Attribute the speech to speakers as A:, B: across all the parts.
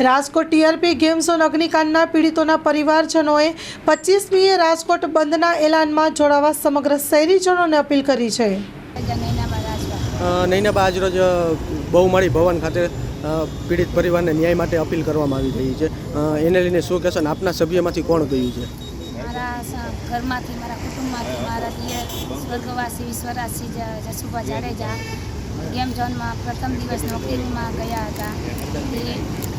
A: Rajkot TRP game zone અગ્નિકાંડના પીડિતોના પરિવારજનોએ પચીસમીએ રાજકોટ બંધના એલાનમાં જોડાવા સમગ્ર શહેરીજનોને અપીલ કરી છે.
B: નૈનાબા આજરોજ અ, બહુમાળી ભવન ખાતે પીડિત પરિવારને ન્યાય માટે અપીલ કરવામાં આવી રહી છે. એને લઈને શું કહેશો? આપના સભ્યમાંથી કોણ ગયું છે?
C: મારા ઘરમાંથી મારા કુટુંબમાંથી મારા દિયર સ્વર્ગવાસી વિશ્વરાજસિંહ જ- જસુભા જાડેજા ગેમ ઝોનમાં પ્રથમ દિવસ નોકરીમાં ગયા હતા. તે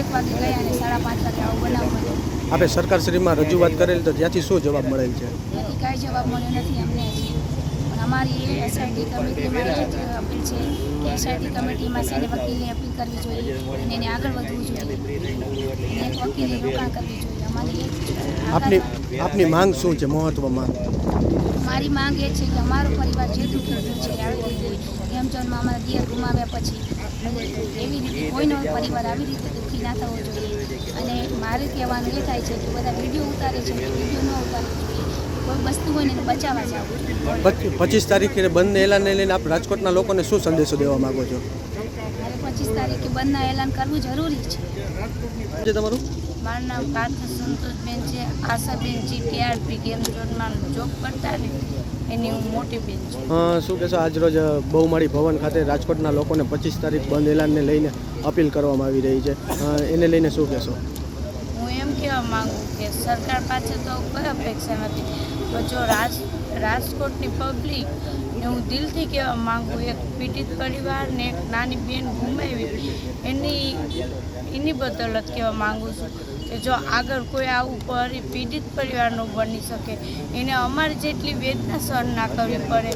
C: એક વાગે ગયા અને સાડા પાંચ વાગે આવું બનાવ બન્યો
B: સરકારશ્રીમાં રજૂઆત કરેલી તો ત્યાંથી શું જવાબ મળેલ છે?
C: ત્યાંથી કાંઈ જવાબ મળ્યો નથી અમને પણ અમારી એસઆઈટી કમિટીમાં એ જ અપીલ છે કે એસઆઈટી કમિટીમાં છે ને અપીલ કરવી જોઈએ અને એને આગળ વધવું જોઈએ. અને એક રોકાણ કરવી જોઈએ. અમારી
B: આપની આપની માંગ શું છે? મહત્વ માંગ
C: મારી માંગ એ છે કે અમારો પરિવાર જે દુઃખી થયું છે આવી રીતે અમારા દિયર ગુમાવ્યા પછી એવી રીતે કોઈનો પરિવાર આવી રીતે દુઃખી ના થવો જોઈએ. અને મારે કહેવાનું એ થાય છે કે બધા વીડિયો ઉતારે છે વીડિયો ન ઉતારવો જોઈએ.
B: પચીસ તારીખે બંધ એલાનને લઈને આપ રાજકોટના લોકોને શું સંદેશો દેવા માંગો છો?
C: પચીસ તારીખે બંધના એલાન કરવું જરૂરી છે.
B: છે તમારું?
C: મારું નામ સંતોષ સંતોષબેન છે. આશાબેન જી ટીઆરપી ગેમ ઝોનમાં જોબ કરતા ને એની હું મોટી બેન છું.
B: શું કહેશો? આજરોજ બહુમાળી ભવન ખાતે રાજકોટના લોકોને પચીસ તારીખ બંધ એલાનને લઈને અપીલ કરવામાં આવી રહી છે. એને લઈને શું કહેશો?
C: હું એમ કહેવા માગું કે સરકાર પાસે તો કોઈ અપેક્ષા નથી. પણ જો રાજ રાજકોટની પબ્લિક ને હું દિલથી કહેવા માંગુ એક પીડિત પરિવારને એક નાની બેન ગુમાવી. એની એની બદલત કહેવા માંગુ છું કે જો આગળ કોઈ આવું પરી, પીડિત પરિવારનું બની શકે. એને અમારી જેટલી વેદના સહન ના કરવી પડે.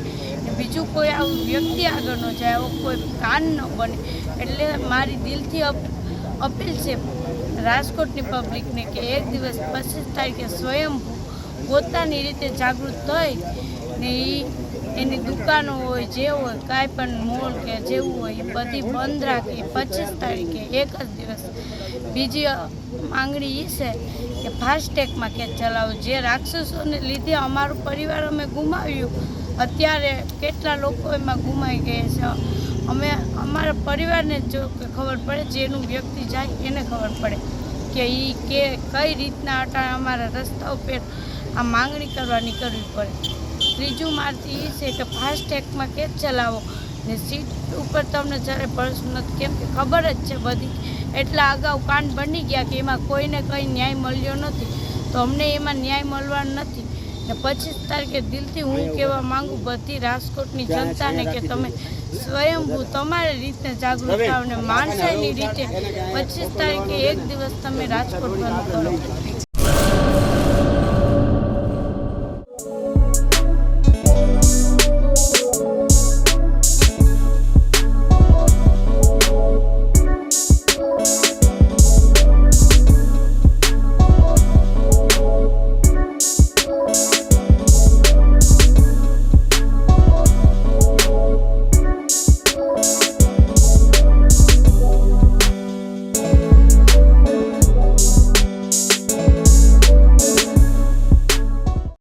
C: બીજું કોઈ આવું વ્યક્તિ આગળ ન જાય, આવો કોઈ કાન ન બને. એટલે મારી દિલથી અપ- અપીલ છે રાજકોટની પબ્લિકને કે એક દિવસ પચીસ તારીખે સ્વયં પોતાની રીતે જાગૃત થઈ ને એ એની દુકાનો હોય, જે હોય, કાંઈ પણ મોલ કે જેવું હોય, એ બધી બંધ રાખી પચીસ તારીખે એક જ દિવસ. બીજી માંગણી એ છે કે ફાસ્ટેગમાં કે ચલાવો. જે રાક્ષસોને લીધે અમારું પરિવાર અમે ગુમાવ્યું. અત્યારે કેટલા લોકો એમાં ગુમાઈ ગયા છે. અમે, અમારા પરિવારને જો ખબર પડે જેનું વ્યક્તિ જાય એને ખબર પડે કે એ કે કઈ રીતના અટાણે અમારા રસ્તા ઉપર આ માંગણી કરવી પડે. ત્રીજું મારથી એ છે કે ફાસ્ટેગમાં કે જ ચલાવો. ને સીટ ઉપર તમને જ્યારે પર્સ નથી કેમ કે ખબર જ છે બધી એટલા અગાઉ કાંડ બની ગયા કે એમાં કોઈને કંઈ ન્યાય મળ્યો નથી. તો અમને એમાં ન્યાય મળવાનો નથી. ને પચીસ તારીખે દિલથી હું કહેવા માંગુ બધી રાજકોટની જનતાને કે તમે સ્વયંભૂ તમારી રીતે જાગૃત થાવ ને માણસાઈની રીતે પચીસ તારીખે એક દિવસ તમે રાજકોટ બંધ કરો